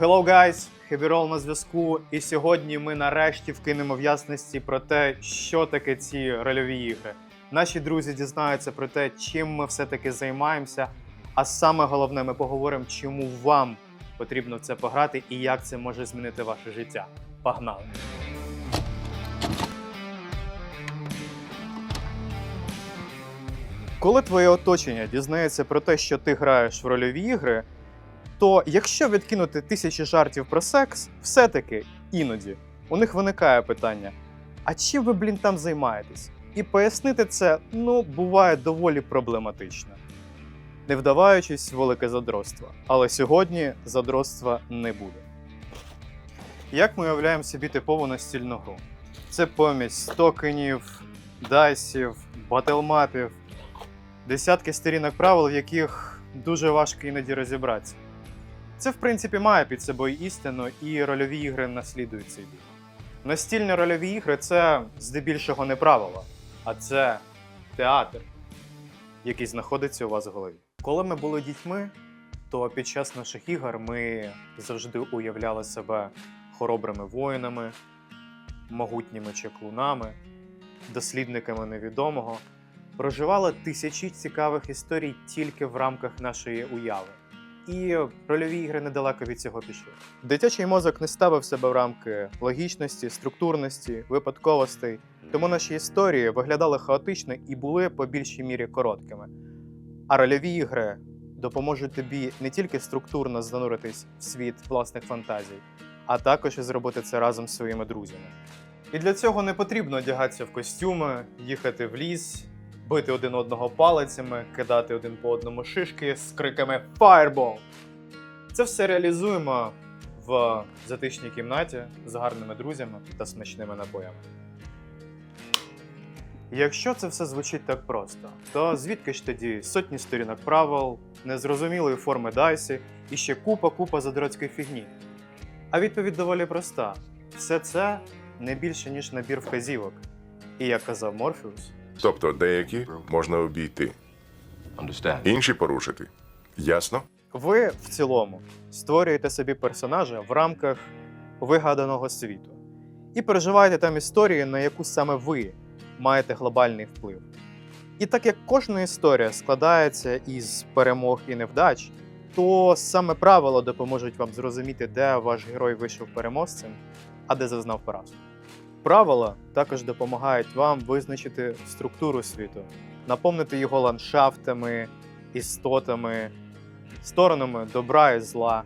Hello, guys! Хебірол на зв'язку. І сьогодні ми нарешті вкинемо в ясності про те, що таке ці рольові ігри. Наші друзі дізнаються про те, чим ми все-таки займаємося. А саме головне, ми поговоримо, чому вам потрібно це пограти і як це може змінити ваше життя. Погнали! Коли твоє оточення дізнається про те, що ти граєш в рольові ігри, то якщо відкинути тисячі жартів про секс, все-таки іноді у них виникає питання: а чим ви, блін, там займаєтесь? І пояснити це, ну, буває доволі проблематично. Не вдаваючись в велике задротство. Але сьогодні задротства не буде. Як ми уявляємо собі типову настільну гру? Це помість токенів, дайсів, батлмапів, десятки сторінок правил, в яких дуже важко іноді розібратися. Це, в принципі, має під собою істину, і рольові ігри наслідують цей бік. Настільні рольові ігри це здебільшого не правила, а це театр, який знаходиться у вас в голові. Коли ми були дітьми, то під час наших ігор ми завжди уявляли себе хоробрими воїнами, могутніми чаклунами, дослідниками невідомого, проживали тисячі цікавих історій тільки в рамках нашої уяви. І рольові ігри недалеко від цього пішли. Дитячий мозок не ставив себе в рамки логічності, структурності, випадковостей, тому наші історії виглядали хаотично і були по більшій мірі короткими. А рольові ігри допоможуть тобі не тільки структурно зануритись в світ власних фантазій, а також і зробити це разом з своїми друзями. І для цього не потрібно одягатися в костюми, їхати в ліс, бити один одного палицями, кидати один по одному шишки з криками Fireball! Це все реалізуємо в затишній кімнаті з гарними друзями та смачними напоями. Якщо це все звучить так просто, то звідки ж тоді сотні сторінок правил, незрозумілої форми дайсі і ще купа-купа задротської фігні? А відповідь доволі проста: все це не більше ніж набір вказівок. І як казав Морфеус, Тобто деякі можна обійти, інші порушити. Ясно? Ви в цілому створюєте собі персонажа в рамках вигаданого світу і переживаєте там історії, на яку саме ви маєте глобальний вплив. І так як кожна історія складається із перемог і невдач, то саме правила допоможуть вам зрозуміти, де ваш герой вийшов переможцем, а де зазнав поразку. Правила також допомагають вам визначити структуру світу, наповнити його ландшафтами, істотами, сторонами добра і зла,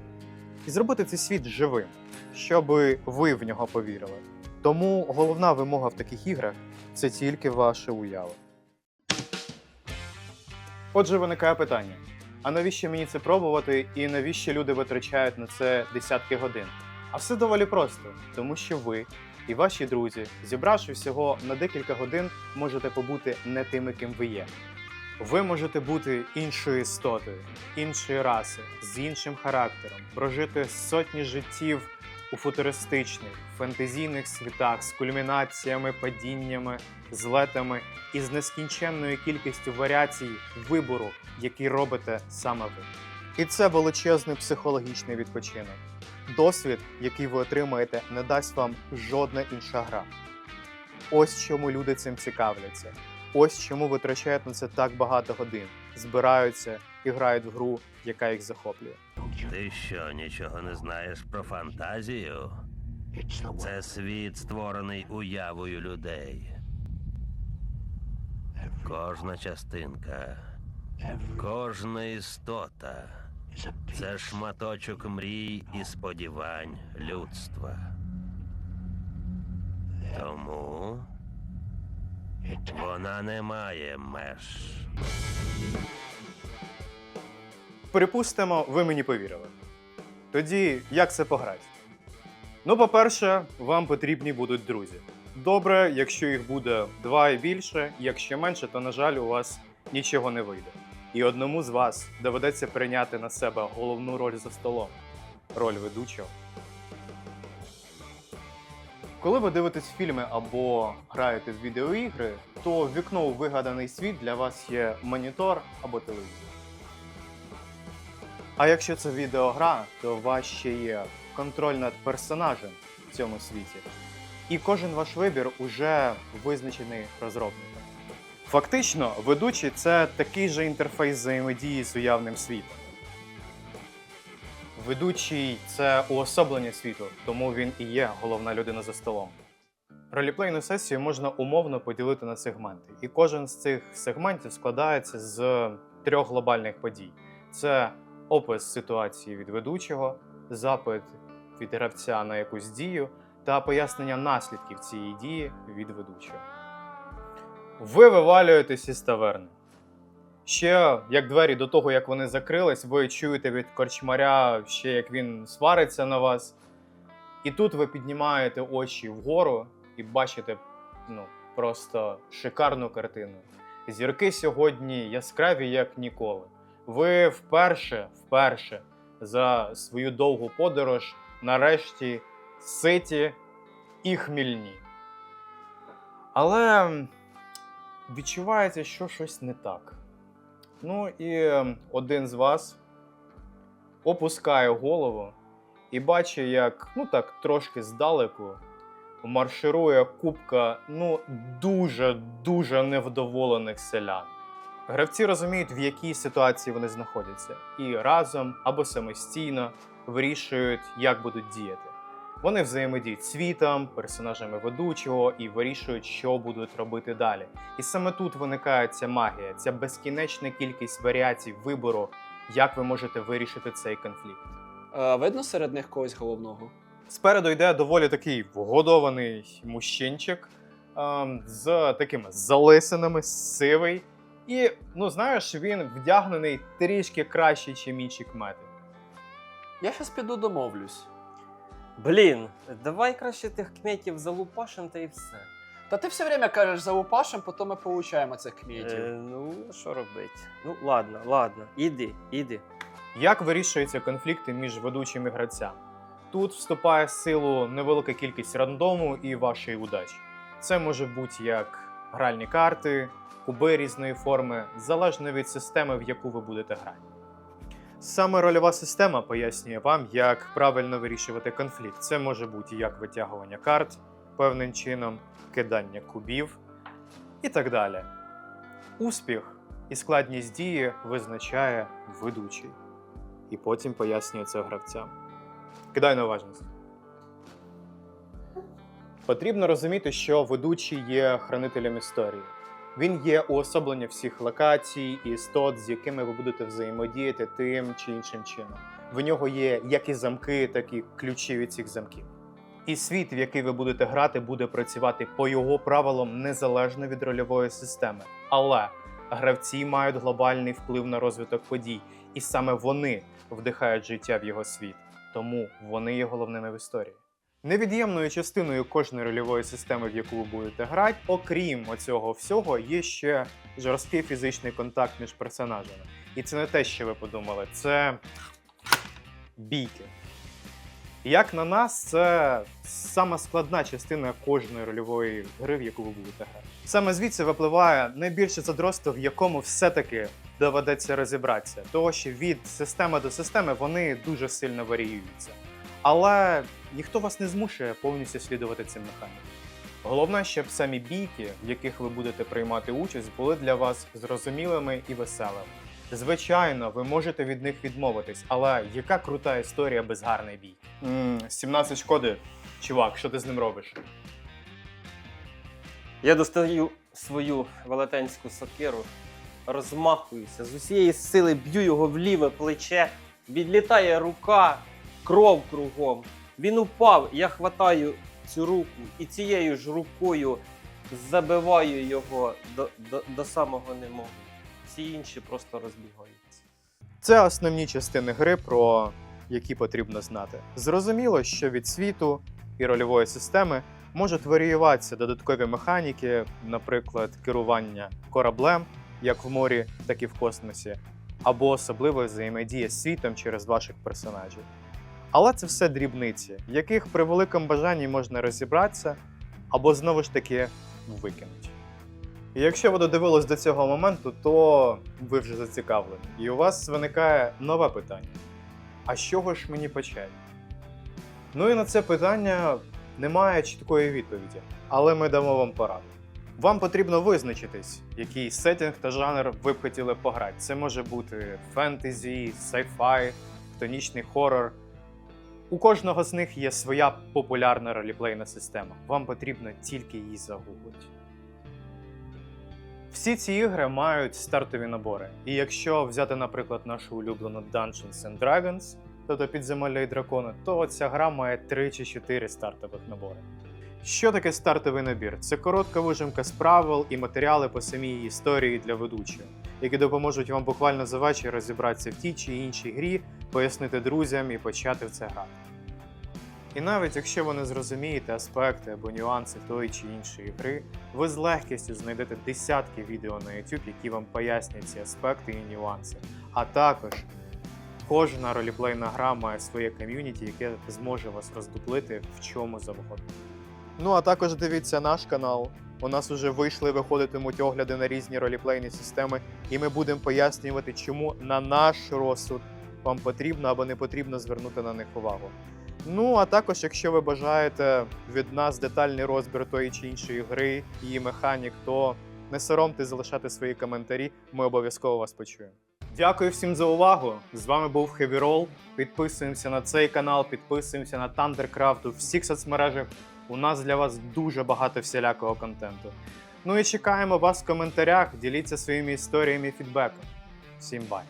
і зробити цей світ живим, щоб ви в нього повірили. Тому головна вимога в таких іграх це тільки ваша уява. Отже, виникає питання: а навіщо мені це пробувати, і навіщо люди витрачають на це десятки годин? А все доволі просто, тому що ви і ваші друзі, зібравши всього на декілька годин, можете побути не тими, ким ви є. Ви можете бути іншою істотою, іншої раси, з іншим характером, прожити сотні життів у футуристичних, фентезійних світах з кульмінаціями, падіннями, злетами і з нескінченною кількістю варіацій вибору, який робите саме ви. І це величезний психологічний відпочинок. Досвід, який ви отримаєте, не дасть вам жодна інша гра. Ось чому люди цим цікавляться. Ось чому витрачають на це так багато годин, збираються і грають в гру, яка їх захоплює. Ти що, нічого не знаєш про фантазію? Це світ, створений уявою людей. Кожна частинка, кожна істота це шматочок мрій і сподівань людства. Тому вона не має меж. Припустимо, ви мені повірили. Тоді як це пограти? Ну, по-перше, вам потрібні будуть друзі. Добре, якщо їх буде два і більше, якщо менше, то, на жаль, у вас нічого не вийде. І одному з вас доведеться прийняти на себе головну роль за столом роль ведучого. Коли ви дивитесь фільми або граєте в відеоігри, то вікно у вигаданий світ для вас є монітор або телевізор. А якщо це відеогра, то вас ще є контроль над персонажем в цьому світі. І кожен ваш вибір уже визначений розробником. Фактично, ведучий це такий же інтерфейс взаємодії з уявним світом. Ведучий це уособлення світу, тому він і є головна людина за столом. Роліплейну сесію можна умовно поділити на сегменти, і кожен з цих сегментів складається з трьох глобальних подій: це опис ситуації від ведучого, запит від гравця на якусь дію та пояснення наслідків цієї дії від ведучого. Ви вивалюєтесь із таверни. Ще як двері до того, як вони закрились, ви чуєте від корчмаря ще як він свариться на вас. І тут ви піднімаєте очі вгору і бачите ну, просто шикарну картину. Зірки сьогодні яскраві, як ніколи. Ви вперше, вперше за свою довгу подорож нарешті ситі і хмільні. Але відчувається, що щось не так. Ну і ем, один з вас опускає голову і бачить, як ну так трошки здалеку марширує купка ну дуже дуже невдоволених селян. Гравці розуміють, в якій ситуації вони знаходяться, і разом або самостійно вирішують, як будуть діяти. Вони взаємодіють світом, персонажами ведучого і вирішують, що будуть робити далі. І саме тут виникає ця магія, ця безкінечна кількість варіацій вибору, як ви можете вирішити цей конфлікт. Е, видно серед них когось головного? Спереду йде доволі такий вгодований мужчинчик ем, з такими залисинами, сивий. І, ну знаєш, він вдягнений трішки краще, ніж інші кмети. Я щас піду домовлюсь. Блін, давай краще тих кметів залупашим та і все. Та ти все время кажеш за упашем, потім ми получаємо цих кметів. Е, ну, що робити? Ну, ладно, ладно, іди, іди. Як вирішуються конфлікти між ведучим і гравцям? Тут вступає в силу невелика кількість рандому і вашої удачі. Це може бути як гральні карти, куби різної форми, залежно від системи, в яку ви будете грати. Саме рольова система пояснює вам, як правильно вирішувати конфлікт. Це може бути як витягування карт певним чином, кидання кубів і так далі. Успіх і складність дії визначає ведучий і потім пояснює це гравцям. Кидай на уважність. Потрібно розуміти, що ведучий є хранителем історії. Він є уособлення всіх локацій істот, з якими ви будете взаємодіяти тим чи іншим чином. В нього є як і замки, так і ключі від цих замків. І світ, в який ви будете грати, буде працювати по його правилам незалежно від рольової системи. Але гравці мають глобальний вплив на розвиток подій, і саме вони вдихають життя в його світ. Тому вони є головними в історії. Невід'ємною частиною кожної рольової системи, в яку ви будете грати, окрім оцього всього, є ще жорсткий фізичний контакт між персонажами. І це не те, що ви подумали, це бійки. Як на нас, це сама складна частина кожної рольової гри, в яку ви будете грати. Саме звідси випливає найбільше задротство, в якому все-таки доведеться розібратися, того що від системи до системи вони дуже сильно варіюються. Але ніхто вас не змушує повністю слідувати цим механікам. Головне, щоб самі бійки, в яких ви будете приймати участь, були для вас зрозумілими і веселими. Звичайно, ви можете від них відмовитись, але яка крута історія без гарної бійки? м 17 шкоди. Чувак, що ти з ним робиш? Я достаю свою велетенську сокиру, розмахуюся, з усієї сили б'ю його в ліве плече, відлітає рука, кров кругом. Він упав, я хватаю цю руку і цією ж рукою забиваю його до, до, до самого немого. Всі інші просто розбігаються. Це основні частини гри, про які потрібно знати. Зрозуміло, що від світу і рольової системи можуть варіюватися додаткові механіки, наприклад, керування кораблем, як в морі, так і в космосі, або особливо взаємодія з світом через ваших персонажів. Але це все дрібниці, яких при великому бажанні можна розібратися, або знову ж таки викинути. І якщо ви додивились до цього моменту, то ви вже зацікавлені. І у вас виникає нове питання: а з чого ж мені почати? Ну і на це питання немає чіткої відповіді, але ми дамо вам пораду. Вам потрібно визначитись, який сеттинг та жанр ви б хотіли пограти. Це може бути фентезі, сайфай, хтонічний хорор. У кожного з них є своя популярна роліплейна система. Вам потрібно тільки її загуглити. Всі ці ігри мають стартові набори. І якщо взяти, наприклад, нашу улюблену Dungeons and Dragons, тобто підземелля і дракони, то ця гра має 3 чи 4 стартових набори. Що таке стартовий набір? Це коротка вижимка з правил і матеріали по самій історії для ведучого, які допоможуть вам буквально за вечір розібратися в тій чи іншій грі, пояснити друзям і почати в це грати. І навіть якщо ви не зрозумієте аспекти або нюанси тої чи іншої гри, ви з легкістю знайдете десятки відео на YouTube, які вам пояснять ці аспекти і нюанси. А також кожна роліплейна гра має своє ком'юніті, яке зможе вас роздуплити в чому завгодно. Ну а також дивіться наш канал. У нас вже вийшли, виходитимуть огляди на різні роліплейні системи, і ми будемо пояснювати, чому на наш розсуд вам потрібно або не потрібно звернути на них увагу. Ну а також, якщо ви бажаєте від нас детальний розбір тої чи іншої гри, її механік, то не соромте залишати свої коментарі. Ми обов'язково вас почуємо. Дякую всім за увагу. З вами був Heavy Roll. Підписуємося на цей канал, підписуємося на Thundercraft у всіх соцмережах. У нас для вас дуже багато всілякого контенту. Ну і чекаємо вас в коментарях. Діліться своїми історіями і фідбеком. Всім бай!